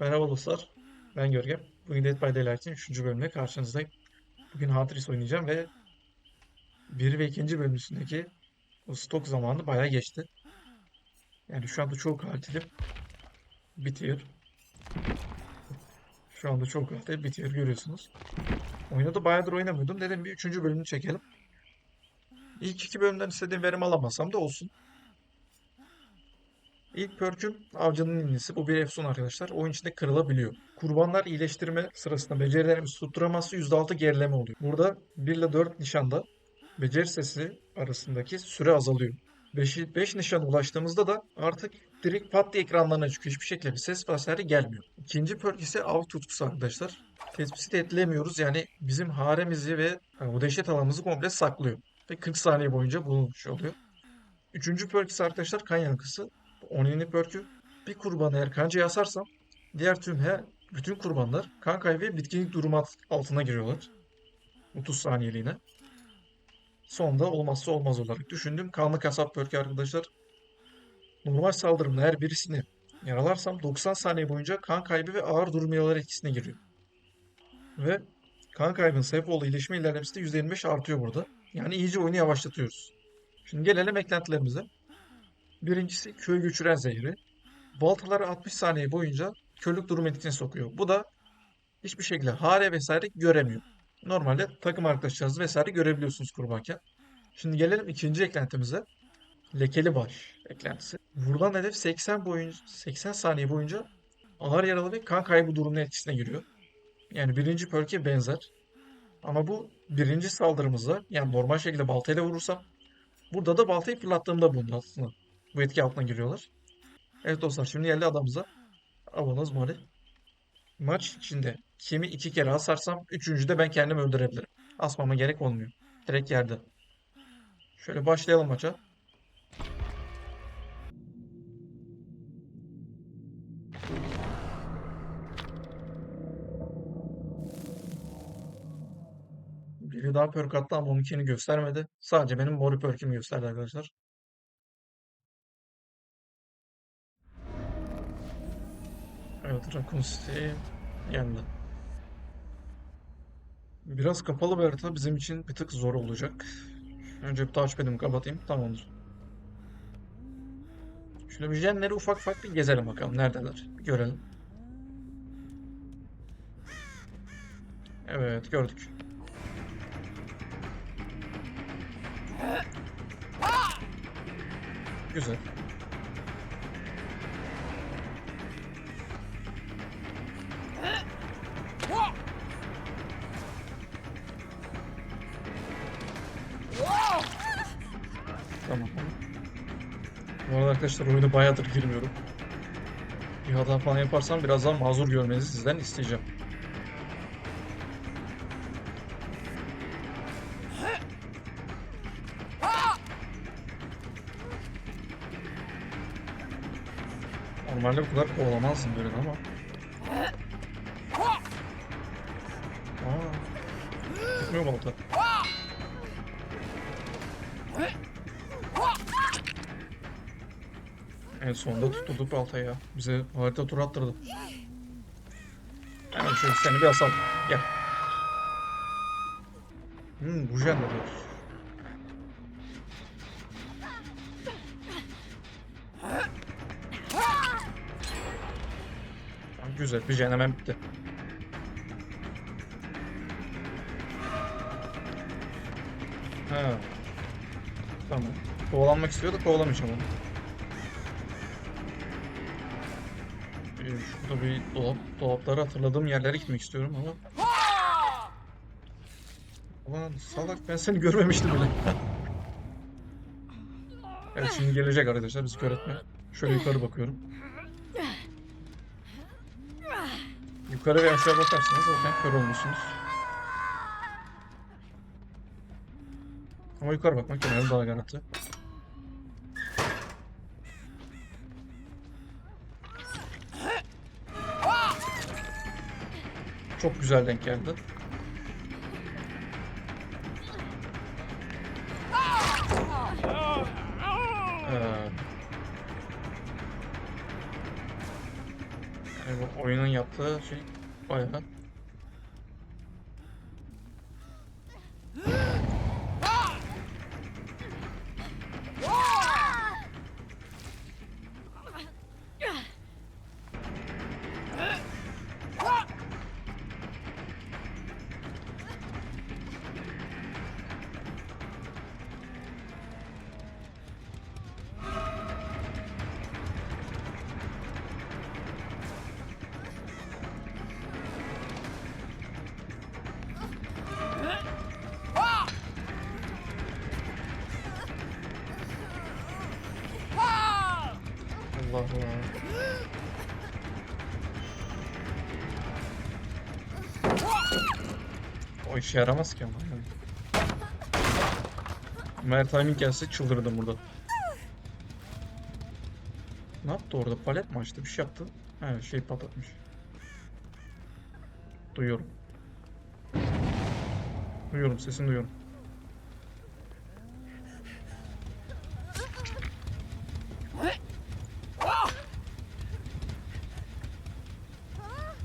Merhaba dostlar. Ben Görkem. Bugün Dead by Daylight'in 3. bölümüne karşınızdayım. Bugün Huntress oynayacağım ve 1 ve 2. bölüm üstündeki o stok zamanı bayağı geçti. Yani şu anda çoğu katilim bitiyor. Şu anda çok katil bitiyor görüyorsunuz. Oyunu da bayağıdır oynamıyordum. Dedim bir 3. bölümünü çekelim. İlk iki bölümden istediğim verim alamasam da olsun. İlk perküm avcının ninisi. Bu bir efsun arkadaşlar. Oyun içinde kırılabiliyor. Kurbanlar iyileştirme sırasında becerilerimiz tutturamazsa %6 gerileme oluyor. Burada 1 ile 4 nişanda beceri sesi arasındaki süre azalıyor. 5, 5 nişana ulaştığımızda da artık direkt pat diye ekranlarına çıkıyor. Hiçbir şekilde bir ses vesaire gelmiyor. İkinci perk ise av tutkusu arkadaşlar. Tespit edilemiyoruz. Yani bizim haremizi ve yani o dehşet alanımızı komple saklıyor. Ve 40 saniye boyunca bulunmuş oluyor. Üçüncü perk ise arkadaşlar kan yankısı. Onini perk'ü bir kurbanı eğer kancaya asarsam diğer tüm her bütün kurbanlar kan kaybı ve bitkinlik durumu alt- altına giriyorlar. 30 saniyeliğine. Sonda olmazsa olmaz olarak düşündüm. Kanlı kasap perk'ü arkadaşlar. Normal saldırımda her birisini yaralarsam 90 saniye boyunca kan kaybı ve ağır durum yaraları etkisine giriyor. Ve kan kaybının sebep olduğu iyileşme ilerlemesi de %25 artıyor burada. Yani iyice oyunu yavaşlatıyoruz. Şimdi gelelim eklentilerimize. Birincisi köy göçüren zehri. Baltaları 60 saniye boyunca körlük durum etkisine sokuyor. Bu da hiçbir şekilde hare vesaire göremiyor. Normalde takım arkadaşlarınızı vesaire görebiliyorsunuz kurbanken. Şimdi gelelim ikinci eklentimize. Lekeli baş eklentisi. Vurulan hedef 80 boyunca 80 saniye boyunca ağır yaralı ve kan kaybı durumunun etkisine giriyor. Yani birinci perk'e benzer. Ama bu birinci saldırımızda yani normal şekilde baltayla vurursam burada da baltayı fırlattığımda bunun aslında bu etki altına giriyorlar. Evet dostlar şimdi geldi adamıza. Avanoz Mori. Maç içinde kimi iki kere asarsam üçüncüde ben kendimi öldürebilirim. Asmama gerek olmuyor. Direkt yerde. Şöyle başlayalım maça. Biri daha perk attı ama onunkini göstermedi. Sadece benim mori perk'imi gösterdi arkadaşlar. Evet Raccoon City geldi. Biraz kapalı bir harita bizim için bir tık zor olacak. Önce bir touchpad'imi kapatayım. Tamamdır. Şöyle bir jenleri ufak ufak bir gezelim bakalım. Neredeler? Bir görelim. Evet gördük. Güzel. Bu arada arkadaşlar oyunu bayağıdır girmiyorum. Bir hata falan yaparsam birazdan mazur görmenizi sizden isteyeceğim. Normalde bu kadar kovalamazdım böyle ama. Aa, tutmuyor balta. En sonunda tutturduk baltayı ya. Bize harita tur attırdı. Hemen şöyle seni bir asalım. Gel. Hmm, bu. Tamam, güzel. Bir hemen bitti. Ha. Tamam. Kovalanmak istiyor da kovalamayacağım onu. Bir dolap, dolapları hatırladığım yerlere gitmek istiyorum ama. Ulan salak ben seni görmemiştim bile. evet şimdi gelecek arkadaşlar bizi kör etme. Şöyle yukarı bakıyorum. Yukarı ve aşağı bakarsanız zaten kör olmuşsunuz. Ama yukarı bakmak genelde daha garanti. Çok güzel denk geldi. Ee, yani bu oyunun yaptığı şey bayağı. Allah Allah. O işe yaramaz ki ama. yani. Mer timing gelse çıldırdım burada. Ne yaptı orada? Palet mi açtı? Bir şey yaptı. He şey patlatmış. Duyuyorum. Duyuyorum sesini duyuyorum.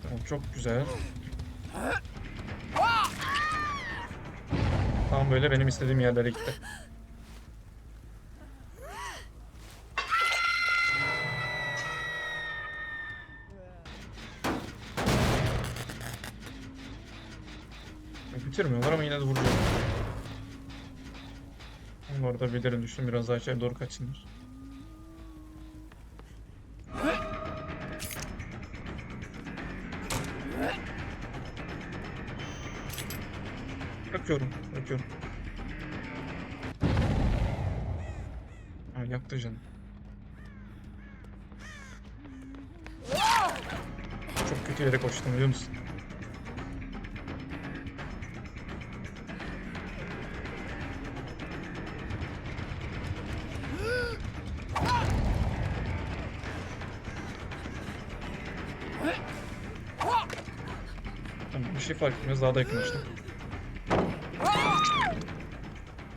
Tamam çok güzel. Tam böyle benim istediğim yerlere gitti. Bitirmiyorlar ama yine de vuracağım. Bu arada bilirim düştüm biraz daha içeri doğru kaçsınlar. Bırakıyorum, yaktı canım. Çok kötü yere koştum biliyor musun? Bir şey fark etmez daha da yakınlaştım.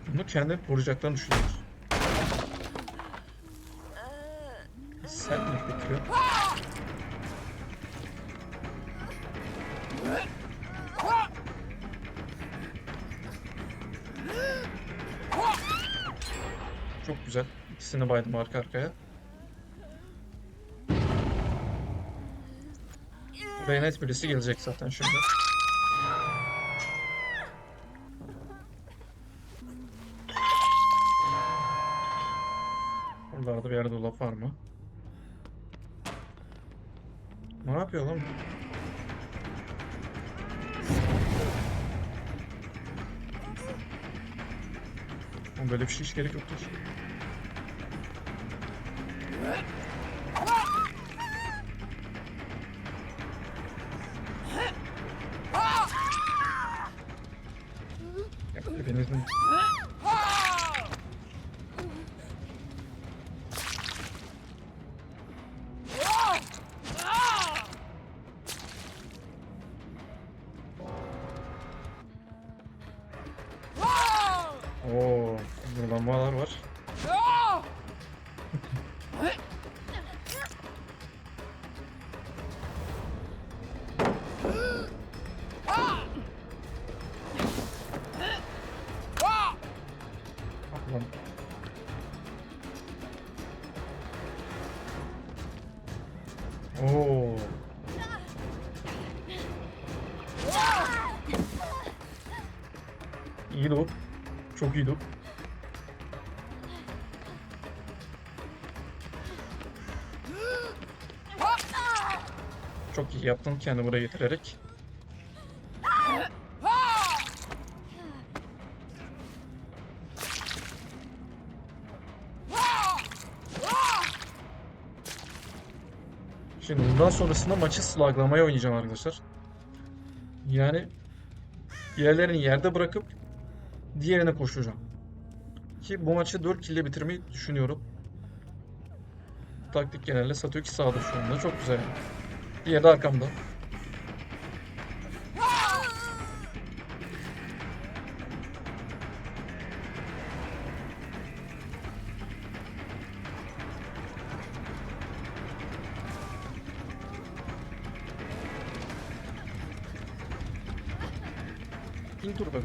Bunu kendi vuracaklarını düşünüyoruz. Baydım arka arkaya. Bayonet birisi gelecek zaten şimdi. Buralarda bir yerde dolap var mı? Ne yapıyor lan? Böyle bir şey hiç gerek yoktur. Huh? Çok iyiydi o. Çok iyi yaptın kendi buraya getirerek. Şimdi bundan sonrasında maçı slaglamaya oynayacağım arkadaşlar. Yani diğerlerini yerde bırakıp diğerine koşacağım. Ki bu maçı 4 kill ile bitirmeyi düşünüyorum. Taktik genelde Satoki sağda şu anda. Çok güzel. Diğeri de arkamda.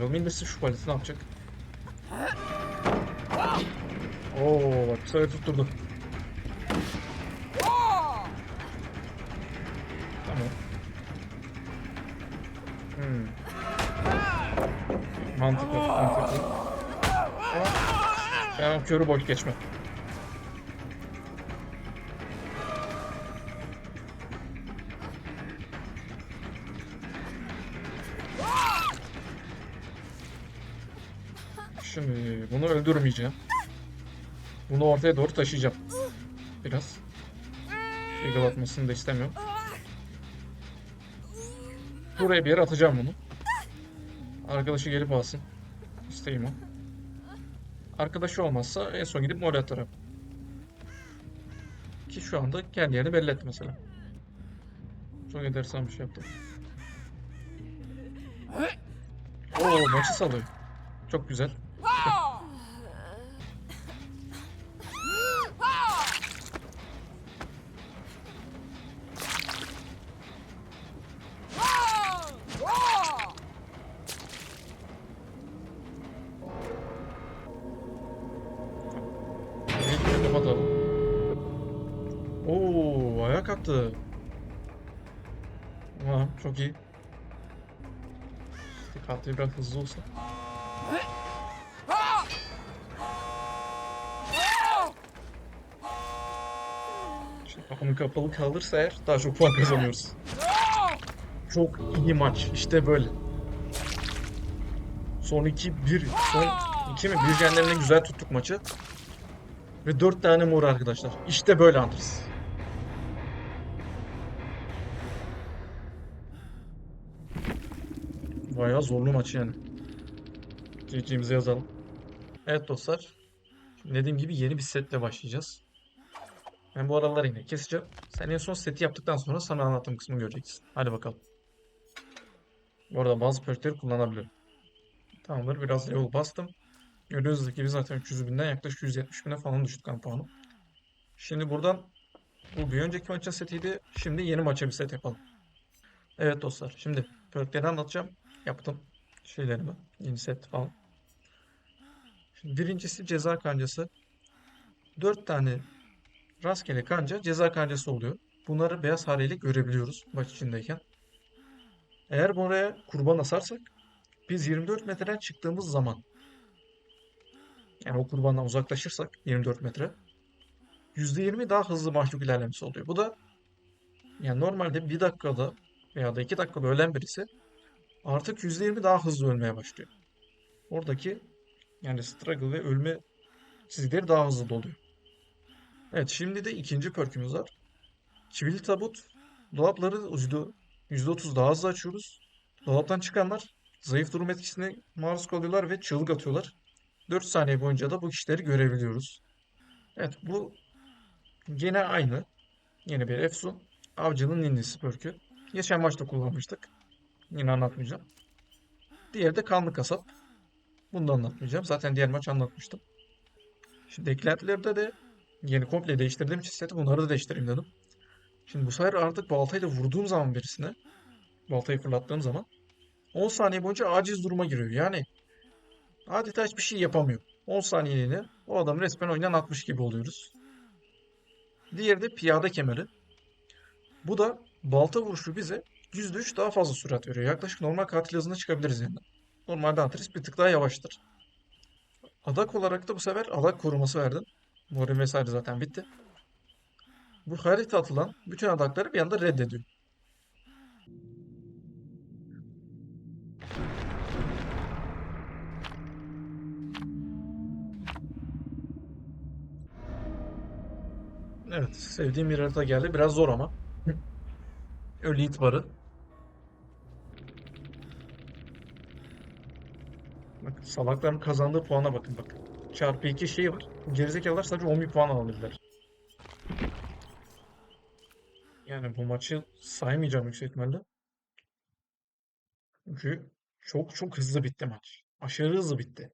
Bakalım. İndirsin şu paleti ne yapacak? Oo bak bu sefer tutturdu. Tamam. Hmm. Mantıklı, mantıklı. Ben körü boş geçme. Şimdi bunu öldürmeyeceğim. Bunu ortaya doğru taşıyacağım. Biraz. Eagle atmasını da istemiyorum. Buraya bir yere atacağım bunu. Arkadaşı gelip alsın. İsteğim o. Arkadaşı olmazsa en son gidip mor atarım. Ki şu anda kendi yerini belli etti mesela. Çok enteresan bir şey yaptı. Oo maçı salıyor. Çok güzel. Katili biraz hızlı olsa. Şimdi kapının kapalı kalırsa eğer daha çok puan kazanıyoruz. Çok iyi maç. İşte böyle. Son 2 1 son 2 mi? Bir güzel tuttuk maçı. Ve 4 tane mor arkadaşlar. İşte böyle Andres. Bayağı zorlu maç yani. GG'mize yazalım. Evet dostlar. Dediğim gibi yeni bir setle başlayacağız. Ben bu aralar yine keseceğim. Sen en son seti yaptıktan sonra sana anlattığım kısmı göreceksin. Hadi bakalım. Bu arada bazı perkleri kullanabilirim. Tamamdır. Biraz level bastım. Görüyoruz gibi zaten 300 binden yaklaşık 170 bine falan düştü kan. Şimdi buradan bu bir önceki maçın setiydi. Şimdi yeni maça bir set yapalım. Evet dostlar. Şimdi perkleri anlatacağım. Yaptım şeylerimi. Yeni set falan. Şimdi birincisi ceza kancası. 4 tane rastgele kanca ceza kancası oluyor. Bunları beyaz haliyle görebiliyoruz maç içindeyken. Eğer buraya kurban asarsak biz 24 metreden çıktığımız zaman yani o kurbandan uzaklaşırsak 24 metre %20 daha hızlı mahluk ilerlemesi oluyor. Bu da yani normalde 1 dakikada veya da 2 dakikada ölen birisi artık %20 daha hızlı ölmeye başlıyor. Oradaki yani struggle ve ölme çizgileri daha hızlı doluyor. Evet şimdi de ikinci perkümüz var. Çivili tabut. Dolapları %, %30 daha hızlı açıyoruz. Dolaptan çıkanlar zayıf durum etkisine maruz kalıyorlar ve çığlık atıyorlar. 4 saniye boyunca da bu kişileri görebiliyoruz. Evet bu gene aynı. Yeni bir Efsun. Avcının ninnisi perkü. Geçen maçta kullanmıştık. Yine anlatmayacağım. Diğeri de kanlı kasap. Bunu da anlatmayacağım. Zaten diğer maç anlatmıştım. Şimdi eklentilerde de yeni komple değiştirdiğim için seti bunları da değiştireyim dedim. Şimdi bu sefer artık baltayla vurduğum zaman birisine baltayı fırlattığım zaman 10 saniye boyunca aciz duruma giriyor. Yani adeta hiçbir şey yapamıyor. 10 saniyeliğine o adam resmen oyundan atmış gibi oluyoruz. Diğeri de piyade kemeri. Bu da balta vuruşu bize %3 daha fazla sürat veriyor. Yaklaşık normal katil hızına çıkabiliriz yani. Normalde Antris bir tık daha yavaştır. Adak olarak da bu sefer adak koruması verdim. Morin vesaire zaten bitti. Bu harita atılan bütün adakları bir anda reddediyor. Evet, sevdiğim bir harita geldi. Biraz zor ama. Ölü it barı. Salakların kazandığı puana bakın bakın. Çarpı 2 şey var. Gerizekalılar sadece 11 puan alabilirler. Yani bu maçı saymayacağım yüksek ihtimalle. Çünkü çok çok hızlı bitti maç. Aşırı hızlı bitti.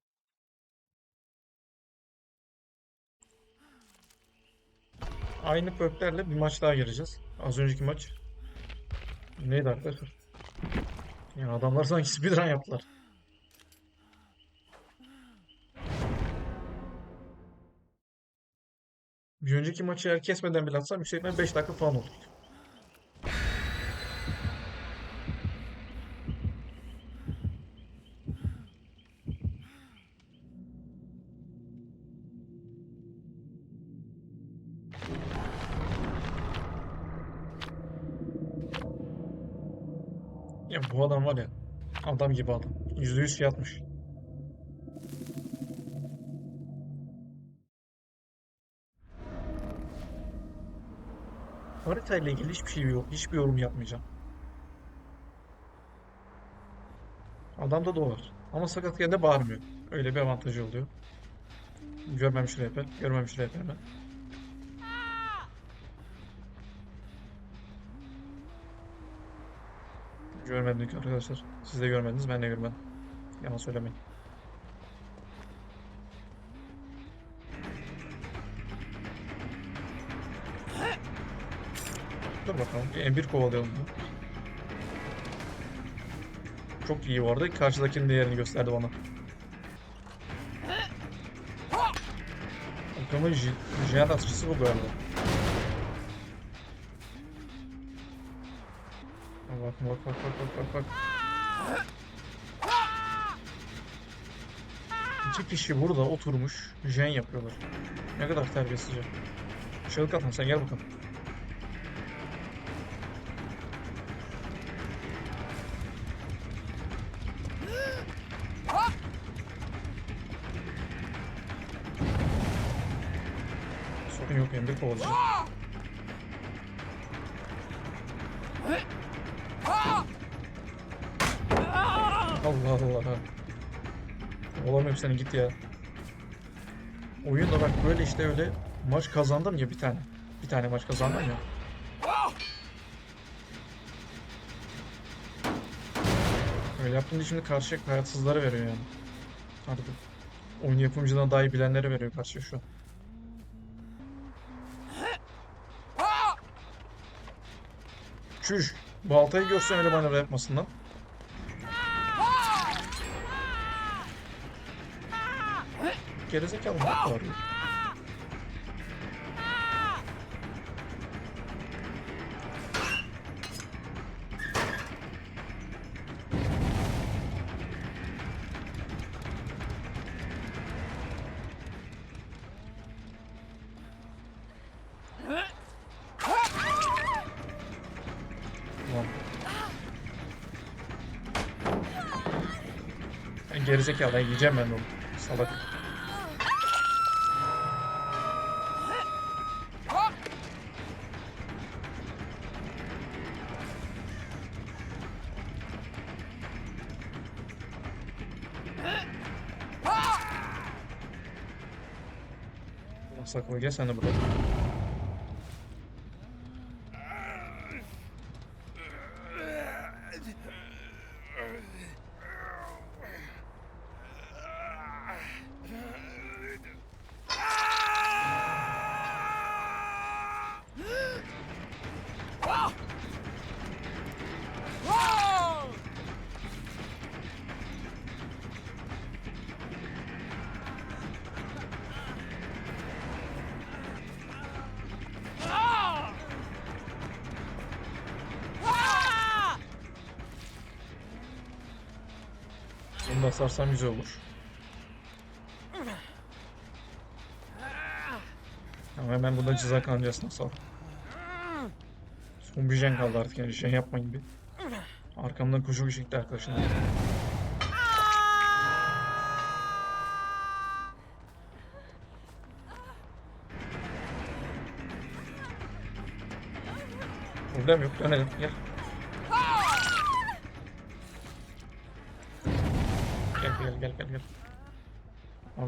Aynı perklerle bir maç daha gireceğiz. Az önceki maç neydi arkadaşlar? Yani adamlar sanki speedrun yaptılar. Bir önceki maçı eğer kesmeden bile atsam yüksek ihtimalle 5 dakika falan olur. Ya bu adam var ya adam gibi adam. %100 fiyatmış. Haritayla ilgili hiçbir şey yok. Hiçbir yorum yapmayacağım. Adamda da o var. Ama sakat yerde bağırmıyor. Öyle bir avantajı oluyor. Görmemiş rehber. Görmemiş rehber mi? Görmedik arkadaşlar. Siz de görmediniz, ben de görmedim. Yalan söylemeyin. Bakalım. Bir M1 kovalayalım. Çok iyi vardı. Karşıdakinin değerini gösterdi bana. Takımın j- jen atıcısı bu galiba. Bak bak bak bak bak bak bak. İki kişi burada oturmuş jen yapıyorlar. Ne kadar terbiyesizce. Çığlık atma sen gel bakalım. Emre kovalayacak. Allah Allah. Olamıyorum seni git ya. Oyunda bak böyle işte öyle maç kazandım ya bir tane. Bir tane maç kazandım ya. Öyle yaptığında şimdi karşıya hayatsızları veriyor yani. Artık oyun yapımcıdan daha iyi bilenleri veriyor karşıya şu an. Çüş. Baltayı görsem öyle manevra yapmasın lan. Gerizekalı ne var gerizekalı yiyeceğim ben onu. Salak. Sakura gel buraya. Bunu da sarsam güzel olur. Ama hemen burada ceza kancasına sal. Son jen kaldı artık yani jen yapmayın bir. Arkamdan koşu gitti arkadaşım. Problem yok dönelim. Gel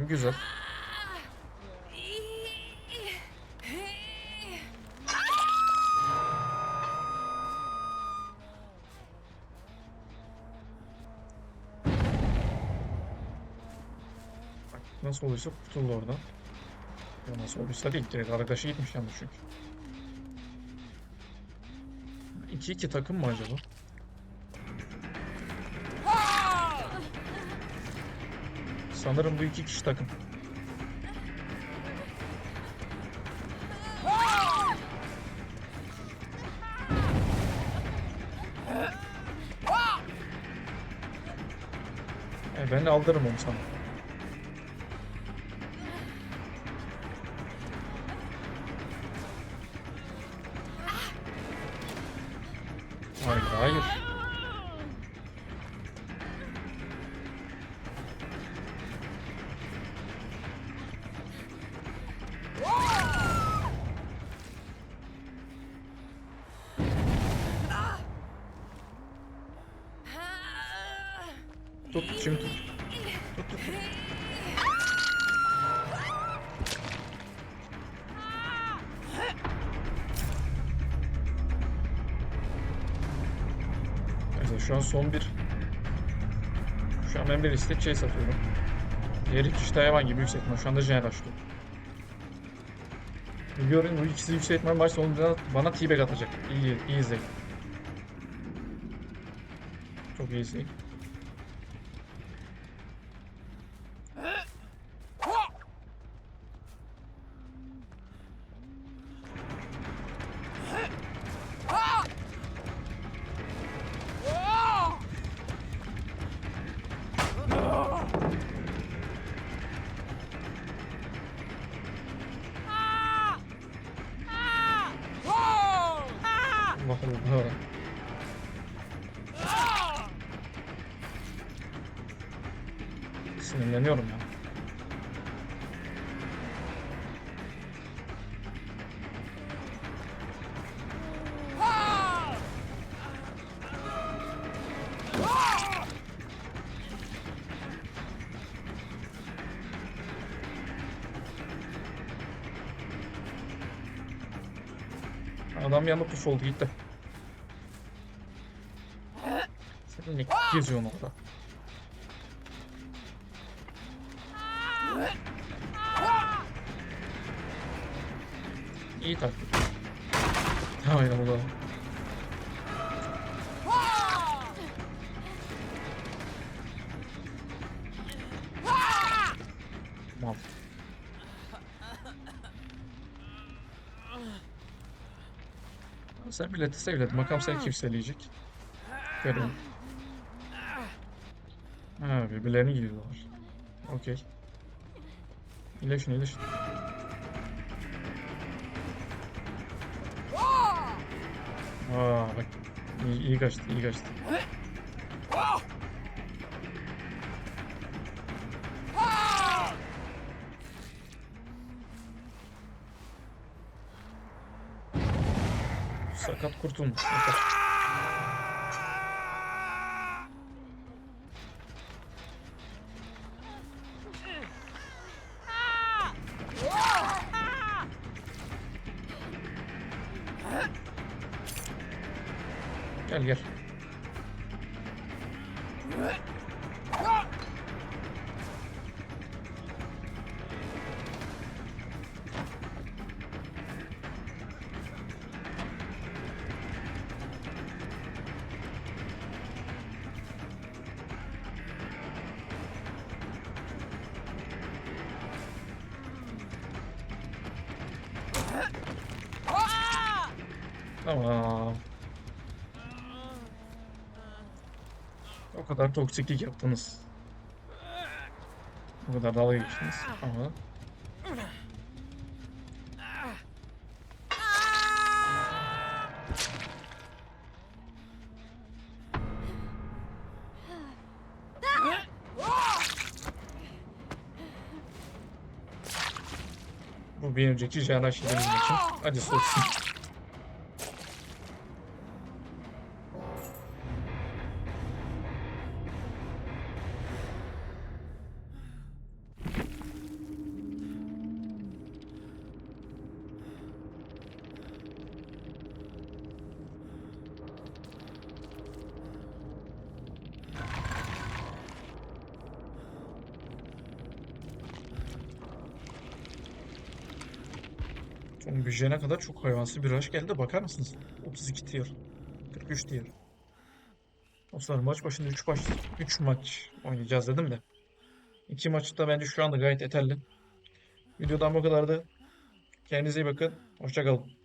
güzel. Nasıl oluyorsa kurtuldu oradan. Ya nasıl olduysa değil direkt arkadaşı gitmiş yalnız çünkü. 2-2 takım mı acaba? Sanırım bu iki kişi takım. E, ben de aldırırım onu sana. Tut, şimdi tut. Şu an son bir. Şu an ben bir istek şey satıyorum. Diğeri kişi hayvan gibi yüksek ihtimal. Şu anda jener açtı. Biliyorum bu ikisi ihtimal maç sonunda bana t-bag atacak. İyi, iyi izleyin. Çok iyi izleyin. Adam yanında puf oldu gitti. Sen ne geziyorsun orada? İyi taktik. Aynen o Sen milleti sevledin. Bakalım seni kim sevleyecek. Görelim. Ha birbirlerini giyiyorlar. Okey. İyileşin iyileşin. Aa bak. İyi, iyi kaçtı, iyi kaçtı. Kurtulmuş. Sakat. Tamam. O kadar toksiklik yaptınız. O kadar dalga geçtiniz ama bu bir önceki Şirin'in için acısı olsun. Son büjene kadar çok hayvansı bir rush geldi. Bakar mısınız? 32 tier. 43 tier. Dostlar maç başında 3 maç 3 maç oynayacağız dedim de. 2 maçta bence şu anda gayet yeterli. Videodan bu kadardı. Kendinize iyi bakın. Hoşça kalın.